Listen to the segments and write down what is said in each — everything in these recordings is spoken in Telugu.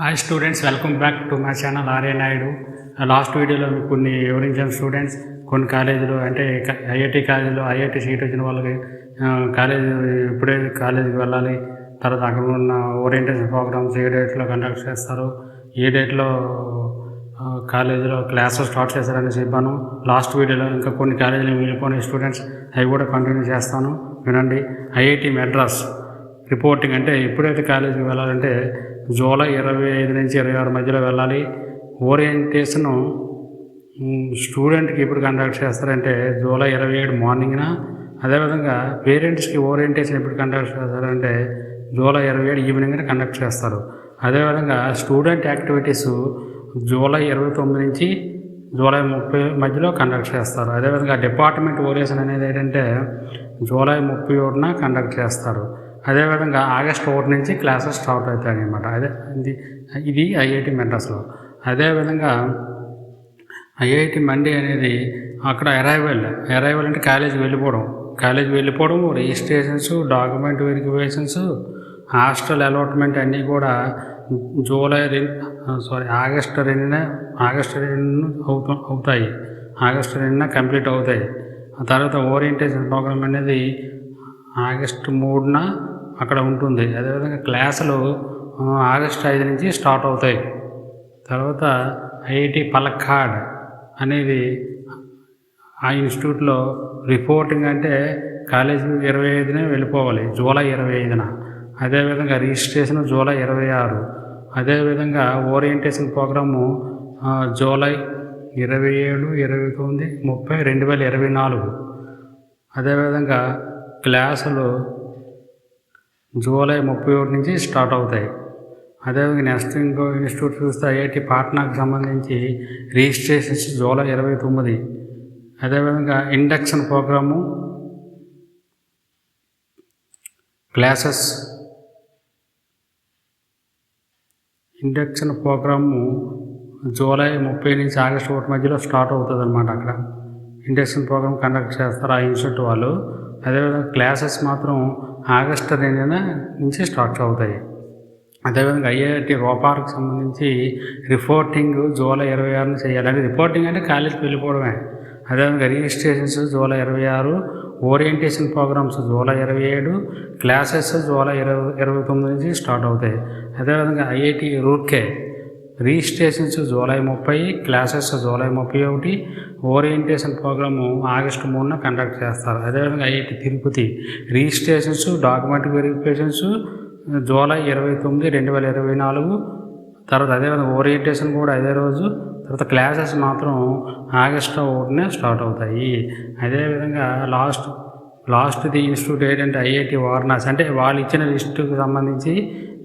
Hi students welcome back to my channel Arya Naidu last వీడియోలో కొన్ని వివరించాను స్టూడెంట్స్ కొన్ని కాలేజీలు అంటే ఐఐటి కాలేజీలో ఐఐటి సీట్ వచ్చిన వాళ్ళకి కాలేజ్ కాలేజీ ఇప్పుడే కాలేజీకి వెళ్ళాలి. తర్వాత అక్కడ ఉన్న ఓరియంటేషన్ ప్రోగ్రామ్స్ ఏ డేట్లో కండక్ట్ చేస్తారు ఏ డేట్లో కాలేజీలో క్లాసెస్ స్టార్ట్ చేశారని చెప్పాను. లాస్ట్ వీడియోలో ఇంకా కొన్ని కాలేజీలు మిగిలిపోయిన స్టూడెంట్స్ అవి కూడా కంటిన్యూ చేస్తాను. వినండి. ఐఐటి మెడ్రాస్ రిపోర్టింగ్ అంటే ఎప్పుడైతే కాలేజీకి వెళ్ళాలంటే జూలై ఇరవై ఐదు నుంచి ఇరవై ఆరు మధ్యలో వెళ్ళాలి. ఓరియంటేషను స్టూడెంట్కి ఎప్పుడు కండక్ట్ చేస్తారంటే జూలై ఇరవై ఏడు మార్నింగ్న. అదేవిధంగా పేరెంట్స్కి ఓరియంటేషన్ ఎప్పుడు కండక్ట్ చేస్తారంటే జూలై ఇరవై ఏడు ఈవినింగ్న కండక్ట్ చేస్తారు. అదేవిధంగా స్టూడెంట్ యాక్టివిటీస్ జూలై ఇరవై తొమ్మిది నుంచి జూలై ముప్పై మధ్యలో కండక్ట్ చేస్తారు. అదేవిధంగా డిపార్ట్మెంట్ ఓరియేషన్ అనేది ఏంటంటే జూలై ముప్పై ఒకటిన కండక్ట్ చేస్తారు. అదేవిధంగా ఆగస్ట్ ఒకటి నుంచి క్లాసెస్ స్టార్ట్ అవుతాయి అనమాట అదే ఇది ఇది ఐఐటి మెడ్రాస్లో అదేవిధంగా ఐఐటి మండే అనేది అక్కడ అరైవల్ అరైవల్ అంటే కాలేజ్ వెళ్ళిపోవడం. కాలేజ్ వెళ్ళిపోవడం registrations document verifications hostel allotment అన్నీ కూడా జూలై రెండు సారీ ఆగస్ట్ రెండున ఆగస్ట్ రెండు అవుతూ అవుతాయి. ఆగస్ట్ రెండున కంప్లీట్ అవుతాయి. ఆ తర్వాత ఓరియంటేషన్ ప్రోగ్రామ్ అనేది ఆగస్టు మూడున అక్కడ ఉంటుంది. అదేవిధంగా క్లాసులు ఆగస్టు ఐదు నుంచి స్టార్ట్ అవుతాయి. తర్వాత ఐఐటి పలక్కాడ్ అనేది ఆ ఇన్స్టిట్యూట్లో రిపోర్టింగ్ అంటే కాలేజీ ఇరవై ఐదునే వెళ్ళిపోవాలి జూలై ఇరవై ఐదున. అదేవిధంగా రిజిస్ట్రేషన్ జూలై ఇరవై ఆరు. అదేవిధంగా ఓరియంటేషన్ ప్రోగ్రాము జూలై ఇరవై ఏడు ఇరవై తొమ్మిది ముప్పై రెండు వేల ఇరవై నాలుగు. అదేవిధంగా క్లాసులు జూలై ముప్పై ఒకటి నుంచి స్టార్ట్ అవుతాయి. అదేవిధంగా నెక్స్ట్ ఇంకో ఇన్స్టిట్యూట్ చూస్తే ఐఐటి పాట్నాకు సంబంధించి రిజిస్ట్రేషన్స్ జూలై ఇరవై తొమ్మిది. అదేవిధంగా induction program classes induction program July ముప్పై నుంచి ఆగస్టు ఒకటి మధ్యలో స్టార్ట్ అవుతుంది అనమాట అక్కడ. ఇండక్షన్ ప్రోగ్రామ్ కండక్ట్ చేస్తారు ఆ ఇన్స్టిట్యూట్ వాళ్ళు. అదేవిధంగా క్లాసెస్ మాత్రం ఆగస్టు రెండున నుంచి స్టార్ట్ అవుతాయి. అదేవిధంగా ఐఐటి రోపార్కు సంబంధించి రిపోర్టింగ్ జూలై ఇరవై ఆరున చేయాలి. అంటే రిపోర్టింగ్ అంటే కాలేజీకి వెళ్ళిపోవడమే. అదేవిధంగా రిజిస్ట్రేషన్స్ జూలై ఇరవై ఆరు ఓరియంటేషన్ ప్రోగ్రామ్స్ జూలై ఇరవై ఏడు క్లాసెస్ జూలై ఇరవై ఇరవై తొమ్మిది నుంచి స్టార్ట్ అవుతాయి. అదేవిధంగా ఐఐటి రూర్కే రిజిస్ట్రేషన్స్ జూలై ముప్పై క్లాసెస్ జూలై ముప్పై ఒకటి. ఓరియంటేషన్ ప్రోగ్రాము ఆగస్టు మూడున కండక్ట్ చేస్తారు. అదేవిధంగా IIT Tirupati registrations document verifications July ఇరవై తొమ్మిది రెండు వేల ఇరవై నాలుగు. తర్వాత అదేవిధంగా ఓరియంటేషన్ కూడా అదే రోజు. తర్వాత క్లాసెస్ మాత్రం ఆగస్టు ఒకటినే స్టార్ట్ అవుతాయి. అదేవిధంగా లాస్ట్ లాస్ట్ది ఇన్స్టిట్యూట్ ఏంటంటే ఐఐటి వారణాసి. అంటే వాళ్ళు ఇచ్చిన లిస్టుకు సంబంధించి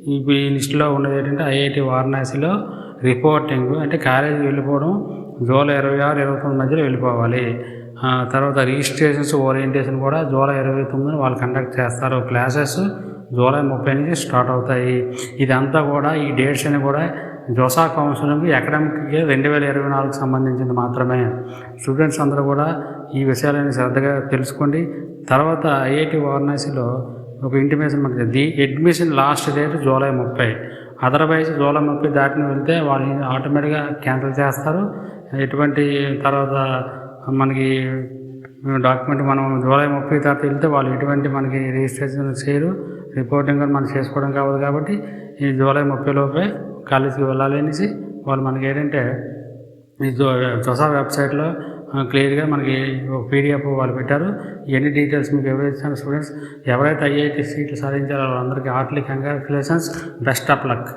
ఈ ఈ లిస్టులో ఉన్నది ఏంటంటే ఐఐటి వారణాసిలో రిపోర్టింగ్ అంటే కాలేజీ వెళ్ళిపోవడం జూలై ఇరవై ఆరు ఇరవై తొమ్మిది మధ్యలో వెళ్ళిపోవాలి. తర్వాత రిజిస్ట్రేషన్స్ ఓరియంటేషన్ కూడా జూలై ఇరవై తొమ్మిది వాళ్ళు కండక్ట్ చేస్తారు. క్లాసెస్ జూలై ముప్పై నుంచి స్టార్ట్ అవుతాయి. ఇదంతా కూడా ఈ డేట్స్ అని కూడా జోసా కౌన్సిలింగ్ అకాడమిక్ ఇయర్ రెండు వేల ఇరవై నాలుగుకి సంబంధించింది మాత్రమే. స్టూడెంట్స్ అందరూ కూడా ఈ విషయాలని శ్రద్ధగా తెలుసుకోండి. తర్వాత ఐఐటి వారణాసిలో ఒక ఇంటిమేషన్ మనకి the admission last date July ముప్పై. అదర్వైజ్ జూలై ముప్పై దాటిన వెళ్తే వాళ్ళు ఆటోమేటిక్గా క్యాన్సిల్ చేస్తారు. ఎటువంటి తర్వాత మనకి డాక్యుమెంట్ మనం జూలై ముప్పై తర్వాత వెళ్తే వాళ్ళు ఎటువంటి మనకి రిజిస్ట్రేషన్ చేయరు. రిపోర్టింగ్ కూడా మనం చేసుకోవడం కావదు కాబట్టి ఈ జూలై ముప్పై లోపే కాలేజీకి వెళ్ళాలి అనేసి వాళ్ళు మనకి ఏంటంటే ఈ జో జోసా వెబ్సైట్లో క్లియర్గా మనకి ఒక పీడిఎఫ్ వాళ్ళు పెట్టారు. ఎన్ని డీటెయిల్స్ మీకు ఎవరైతే స్టూడెంట్స్ ఎవరైతే ఐఐటి సీట్లు సాధించారో వాళ్ళందరికీ heartly congratulations best of luck.